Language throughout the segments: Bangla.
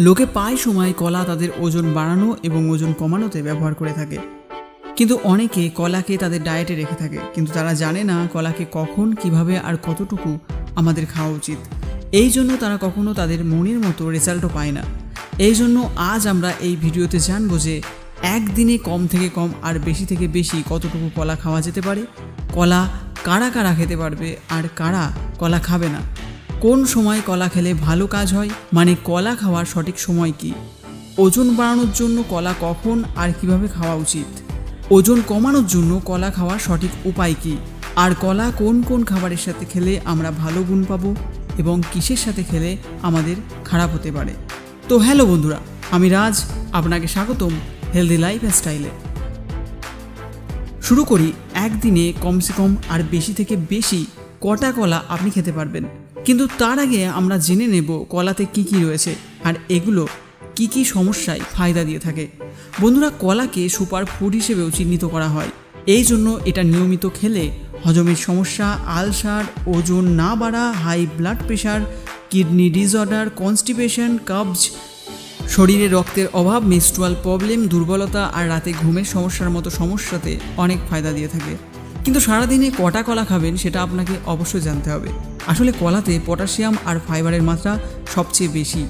লোকে প্রায় সময় কলা তাদের ওজন বাড়ানো এবং ওজন কমানোতে ব্যবহার করে থাকে। কিন্তু অনেকে কলাকে তাদের ডায়েটে রেখে থাকে। কিন্তু তারা জানে না কলাকে কখন, কীভাবে আর কতটুকু আমাদের খাওয়া উচিত। এই জন্য তারা কখনো তাদের মনের মতো রেজাল্টও পায় না। এই জন্য আজ আমরা এই ভিডিওতে জানব যে একদিনে কম থেকে কম আর বেশি থেকে বেশি কতটুকু কলা খাওয়া যেতে পারে, কলা কারা কারা খেতে পারবে আর কারা কলা খাবে না। কোন সময় কলা খেলে ভালো কাজ হয়? মানে কলা খাওয়ার সঠিক সময় কি? ওজন বাড়ানোর জন্য কলা কখন আর কীভাবে খাওয়া উচিত? ওজন কমানোর জন্য কলা খাওয়ার সঠিক উপায় কি? আর কলা কোন কোন খাবারের সাথে খেলে আমরা ভালো গুণ পাবো? এবং কিসের সাথে খেলে আমাদের খারাপ হতে পারে? তো হ্যালো বন্ধুরা, আমি রাজ, আপনাকে স্বাগতম হেলদি লাইফ স্টাইলে শুরু করি একদিনে কমসে কম আর বেশি থেকে বেশি কটা কলা আপনি খেতে পারবেন। কিন্তু তার আগে আমরা জেনে নেব কলাতে কি কি রয়েছে আর এগুলো কি কি সমস্যায় ফায়দা দিয়ে থাকে। বন্ধুরা, কলাকে সুপার ফুড হিসেবেও চিহ্নিত করা হয়। এই জন্য এটা নিয়মিত খেলে হজমের সমস্যা, আলসার, ওজন না বাড়া, high blood pressure, kidney disorder, constipation, কাবজ, শরীরে রক্তের অভাব মেনস্ট্রুয়াল প্রবলেম, দুর্বলতা আর রাতে ঘুমের সমস্যার মতো সমস্যাতে অনেক ফায়দা দিয়ে থাকে। কিন্তু সারাদিনে কটা কলা খাবেন সেটা আপনাকে অবশ্যই জানতে হবে। আসলে কলাতে পটাশিয়াম আর ফাইবারের মাত্রা সবচেয়ে বেশি।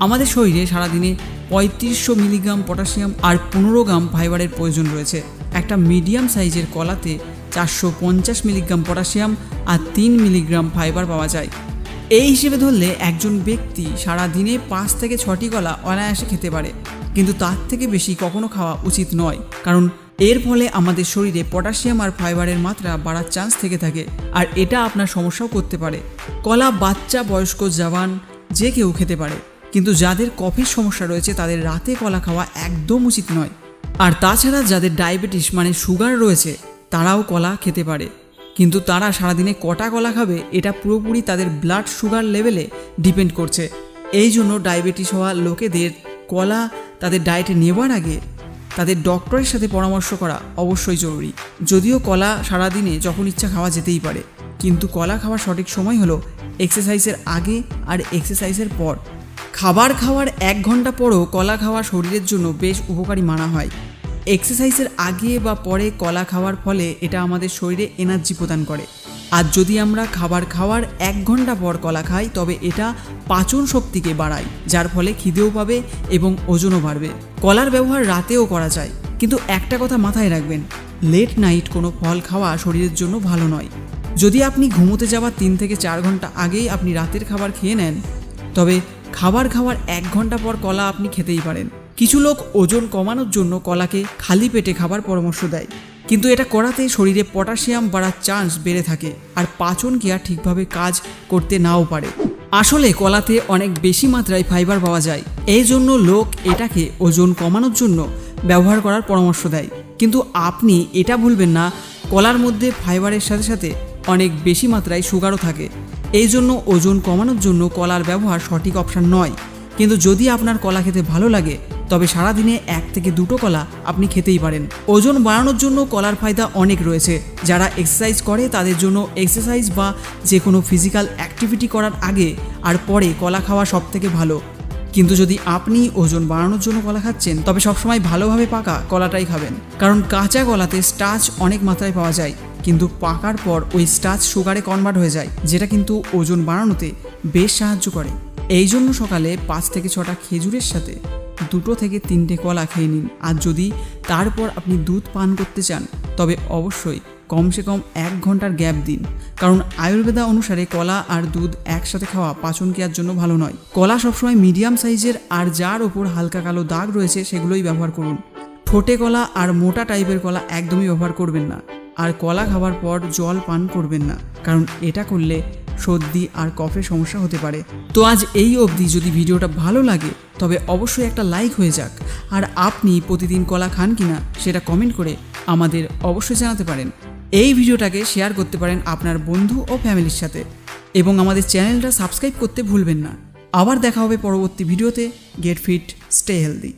আমাদের শরীরে সারাদিনে পঁয়ত্রিশশো মিলিগ্রাম পটাশিয়াম আর পনেরো গ্রাম ফাইবারের প্রয়োজন রয়েছে। একটা মিডিয়াম সাইজের কলাতে চারশো পঞ্চাশ মিলিগ্রাম পটাশিয়াম আর তিন মিলিগ্রাম ফাইবার পাওয়া যায়। এই হিসেবে ধরলে একজন ব্যক্তি সারা দিনে পাঁচ থেকে ছটি কলা অনায়াসে খেতে পারে। কিন্তু তার থেকে বেশি কখনো খাওয়া উচিত নয়। কারণ এর ফলে আমাদের শরীরে পটাশিয়াম আর ফাইবারের মাত্রা বাড়ার চান্স থেকে থাকে, আর এটা আপনার সমস্যাও করতে পারে। কলা বাচ্চা, বয়স্ক, জওয়ান, যে কেউ খেতে পারে। কিন্তু যাদের কফির সমস্যা রয়েছে, তাদের রাতে কলা খাওয়া একদম উচিত নয়। আর তাছাড়া যাদের ডায়াবেটিস মানে সুগার রয়েছে, তারাও কলা খেতে পারে। কিন্তু তারা সারাদিনে কটা কলা খাবে, এটা পুরোপুরি তাদের ব্লাড সুগার লেভেলে ডিপেন্ড করছে। এই জন্য ডায়াবেটিস হওয়া লোকেদের কলা তাদের ডায়েটে নেবার আগে তাদের ডক্টরের সাথে পরামর্শ করা অবশ্যই জরুরি। যদিও কলা সারাদিনে যখন ইচ্ছা খাওয়া যেতেই পারে, কিন্তু কলা খাওয়ার সঠিক সময় হলো এক্সারসাইজের আগে আর এক্সারসাইজের পর। খাবার খাওয়ার এক ঘণ্টা পরও কলা খাওয়া শরীরের জন্য বেশ উপকারী মানা হয়। এক্সারসাইজের আগে বা পরে কলা খাওয়ার ফলে এটা আমাদের শরীরে এনার্জি প্রদান করে। আর যদি আমরা খাবার খাওয়ার এক ঘণ্টা পর কলা খাই, তবে এটা পাচন শক্তিকে বাড়ায়, যার ফলে খিদেও পাবে এবং ওজনও বাড়বে। কলার ব্যবহার রাতেও করা যায়, কিন্তু একটা কথা মাথায় রাখবেন লেট নাইট কোনো ফল খাওয়া শরীরের জন্য ভালো নয়। যদি আপনি ঘুমোতে যাওয়ার তিন থেকে চার ঘণ্টা আগেই আপনি রাতের খাবার খেয়ে নেন, তবে খাবার খাওয়ার এক ঘণ্টা পর কলা আপনি খেতেই পারেন। কিছু লোক ওজন কমানোর জন্য কলাকে খালি পেটে খাবার পরামর্শ দেয়। কিন্তু এটা করাতে শরীরে পটাশিয়াম বাড়ার চান্স বেড়ে থাকে, আর পাচন ক্রিয়া ঠিকভাবে কাজ করতে নাও পারে। আসলে কলাতে অনেক বেশি মাত্রায় ফাইবার পাওয়া যায়, এই জন্য লোক এটাকে ওজন কমানোর জন্য ব্যবহার করার পরামর্শ দেয়। কিন্তু আপনি এটা ভুলবেন না, কলার মধ্যে ফাইবারের সাথে সাথে অনেক বেশি মাত্রায় সুগারও থাকে। এই জন্য ওজন কমানোর জন্য কলার ব্যবহার সঠিক অপশান নয়। কিন্তু যদি আপনার কলা খেতে ভালো লাগে তবে সারাদিনে এক থেকে দুটো কলা আপনি খেতেই পারেন। ওজন বাড়ানোর জন্য কলার ফায়দা অনেক রয়েছে। যারা এক্সারসাইজ করে, তাদের জন্য এক্সারসাইজ বা যে কোনো ফিজিক্যাল অ্যাক্টিভিটি করার আগে আর পরে কলা খাওয়া সব থেকে ভালো। কিন্তু যদি আপনি ওজন বাড়ানোর জন্য কলা খাচ্ছেন, তবে সবসময় ভালোভাবে পাকা কলাটাই খাবেন। কারণ কাঁচা কলাতে স্টার্চ অনেক মাত্রায় পাওয়া যায়, কিন্তু পাকার পর ওই স্টার্চ সুগারে কনভার্ট হয়ে যায়, যেটা কিন্তু ওজন বাড়ানোতে বেশ সাহায্য করে। এই জন্য সকালে পাঁচ থেকে ছটা খেজুরের সাথে দুটো থেকে তিনটে কলা খেয়ে নিন। আর যদি তারপর আপনি দুধ পান করতে চান, তবে অবশ্যই কমসে কম এক ঘণ্টার গ্যাপ দিন। কারণ আয়ুর্বেদা অনুসারে কলা আর দুধ একসাথে খাওয়া পাচন ক্রিয়ার জন্য ভালো নয়। কলা সবসময় মিডিয়াম সাইজের আর যার ওপর হালকা কালো দাগ রয়েছে সেগুলোই ব্যবহার করুন। ঠোঁটে কলা আর মোটা টাইপের কলা একদমই ব্যবহার করবেন না। আর কলা খাবার পর জল পান করবেন না। কারণ এটা করলে সর্দি আর কফের সমস্যা হতে পারে। তো আজ এই অবধি যদি ভিডিওটা ভালো লাগে, তবে অবশ্যই একটা লাইক হয়ে যাক। আর আপনি প্রতিদিন কলা খান কিনা, সেটা কমেন্ট করে আমাদের অবশ্যই জানাতে পারেন। এই ভিডিওটাকে শেয়ার করতে পারেন আপনার বন্ধু ও ফ্যামিলির সাথে। এবং আমাদের চ্যানেলটা সাবস্ক্রাইব করতে ভুলবেন না। আবার দেখা হবে পরবর্তী ভিডিওতে। Get fit, stay healthy.